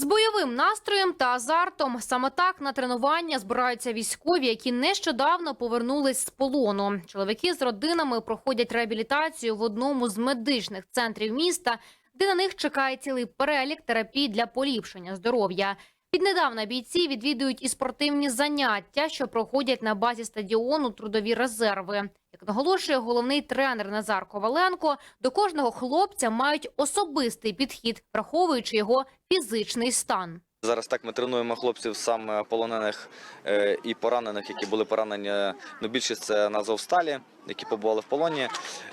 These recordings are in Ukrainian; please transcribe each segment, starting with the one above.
З бойовим настроєм та азартом саме так на тренування збираються військові, які нещодавно повернулись з полону. Чоловіки з родинами проходять реабілітацію в одному з медичних центрів міста, де на них чекає цілий перелік терапій для поліпшення здоров'я. Віднедавна бійці відвідують і спортивні заняття, що проходять на базі стадіону трудові резерви. Наголошує головний тренер Назар Коваленко, до кожного хлопця мають особистий підхід, враховуючи його фізичний стан. Зараз так ми тренуємо хлопців саме полонених е, і поранених, які були поранені. Ну, більшість це на Азовсталі, які побували в полоні.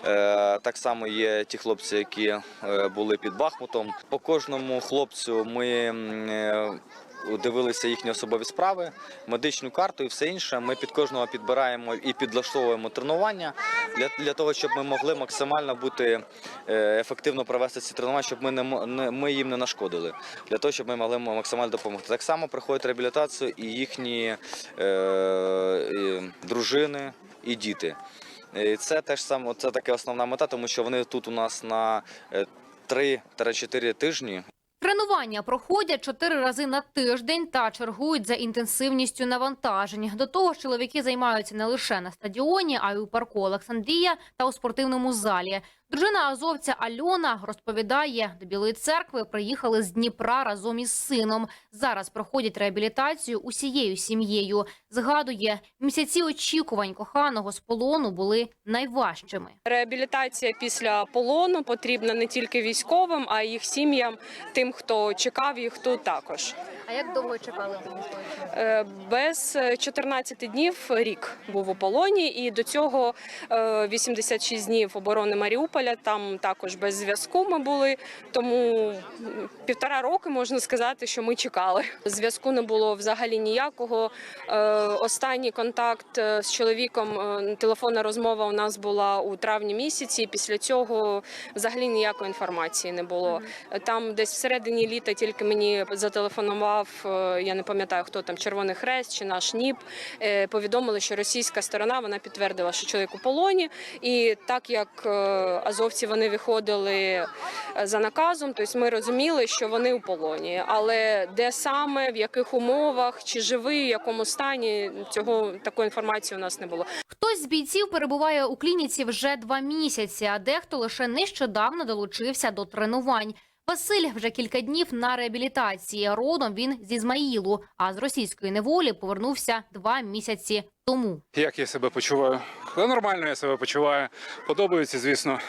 Е, Так само є ті хлопці, які е, були під Бахмутом. По кожному хлопцю ми дивилися їхні особові справи, медичну карту і все інше. Ми під кожного підбираємо і підлаштовуємо тренування для, для того, щоб ми могли максимально бути е, ефективно провести ці тренування, щоб ми не не ми їм не нашкодили для того, щоб ми могли максимально допомогти. Так само проходять реабілітацію і їхні е, і дружини і діти. І це теж саме це таке основна мета, тому що вони тут у нас на е, 3-4 тижні. Тренування проходять чотири рази на тиждень та чергують за інтенсивністю навантажень. До того ж, чоловіки займаються не лише на стадіоні, а й у парку Олександрія та у спортивному залі. Дружина азовця Альона розповідає, до Білої церкви приїхали з Дніпра разом із сином. Зараз проходять реабілітацію усією сім'єю. Згадує, місяці очікувань коханого з полону були найважчими. Реабілітація після полону потрібна не тільки військовим, а й їх сім'ям, тим, хто чекав їх тут також. А як довго чекали? Е, Без 14 днів рік був у полоні, і до цього е, 86 днів оборони Маріуполя. Там також без зв'язку ми були. Тому півтора роки можна сказати, що ми чекали. Зв'язку не було взагалі ніякого. Е, Останній контакт е, з чоловіком, е, телефонна розмова у нас була у травні місяці. Після цього взагалі ніякої інформації не було. Там десь всередині літа тільки мені зателефонував, е, я не пам'ятаю, хто там Червоний Хрест чи наш НІП. е, Повідомили, що російська сторона вона підтвердила, що чоловік у полоні. І так як е, азовці вони виходили за наказом, тобто ми розуміли, що вони у полоні. Але де саме, в яких умовах, чи живий, в якому стані, цього такої інформації у нас не було. Хтось з бійців перебуває у клініці вже два місяці, а дехто лише нещодавно долучився до тренувань. Василь вже кілька днів на реабілітації. Родом він з Ізмаїлу, а з російської неволі повернувся два місяці тому. Як я себе почуваю? Та нормально я себе почуваю. Подобається, звісно.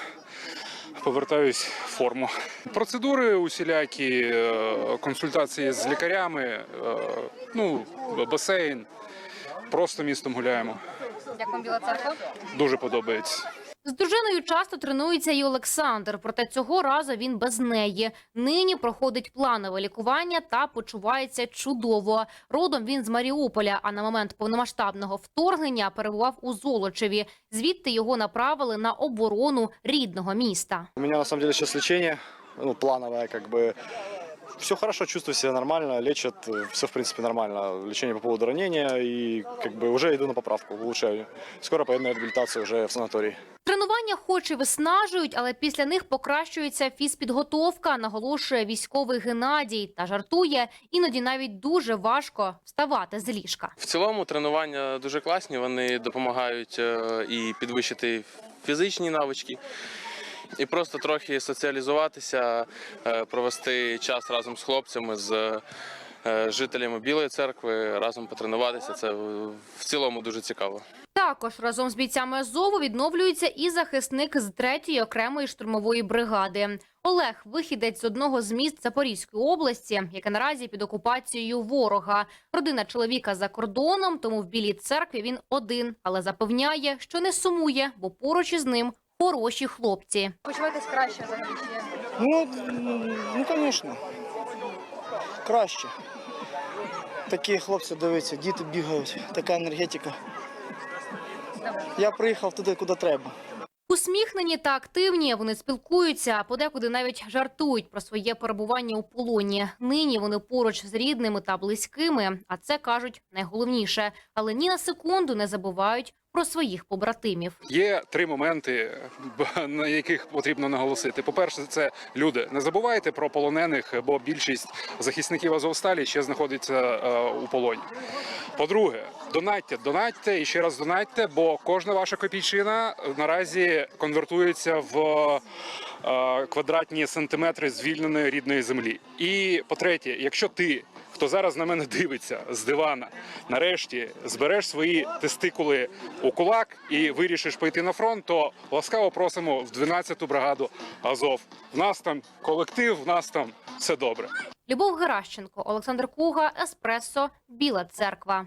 Повертаюсь в форму. Процедури усілякі, е, консультації з лікарями, е, ну, басейн. Просто містом гуляємо. Як вам біла церква? Дуже подобається. З дружиною часто тренується і Олександр, проте цього разу він без неї. Нині проходить планове лікування та почувається чудово. Родом він з Маріуполя, а на момент повномасштабного вторгнення перебував у Золочеві. Звідти його направили на оборону рідного міста. У меня на самом сейчас лечение, ну, плановое, как бы. Все хорошо, чувствую себя нормально, лечат, все в принципе нормально. Лечение по поводу ранения и как бы уже иду на поправку, улучшаю. Скоро поеду на реабилитацию уже в санатории. Тренування хоч і виснажують, але після них покращується фізпідготовка, наголошує військовий Геннадій та жартує. Іноді навіть дуже важко вставати з ліжка. В цілому тренування дуже класні. Вони допомагають е, і підвищити фізичні навички, і просто трохи соціалізуватися, е, провести час разом з хлопцями, з е, жителями Білої церкви, разом потренуватися. Це в цілому дуже цікаво. Також разом з бійцями Азову відновлюється і захисник з 3-ї окремої штурмової бригади. Олег вихідець з одного з міст Запорізької області, яке наразі під окупацією ворога. Родина чоловіка за кордоном, тому в білій церкві він один, але запевняє, що не сумує, бо поруч із ним хороші хлопці. Почуваєтесь краще взагалі? Ну, ну, конечно. Краще. Такі хлопці, дивіться, діти бігають, така енергетика. Я приїхав туди, куди треба. Усміхнені та активні вони спілкуються, а подекуди навіть жартують про своє перебування у полоні. Нині вони поруч з рідними та близькими, а це кажуть найголовніше. Але ні на секунду не забувають про своїх побратимів. Є три моменти, на яких потрібно наголосити. По-перше, це люди. Не забувайте про полонених, бо більшість захисників Азовсталі ще знаходиться е, у полоні. По-друге, донатьте, донатьте і ще раз донатьте, бо кожна ваша копійчина наразі конвертується в е, квадратні сантиметри звільненої рідної землі. І по-третє, якщо ти, хто зараз на мене дивиться з дивана, нарешті збереш свої тестикули у кулак і вирішиш пойти на фронт, то ласкаво просимо в 12-ту бригаду Азов. В нас там колектив, в нас там все добре. Любов Геращенко, Олександр Куга, Еспресо, Біла Церква.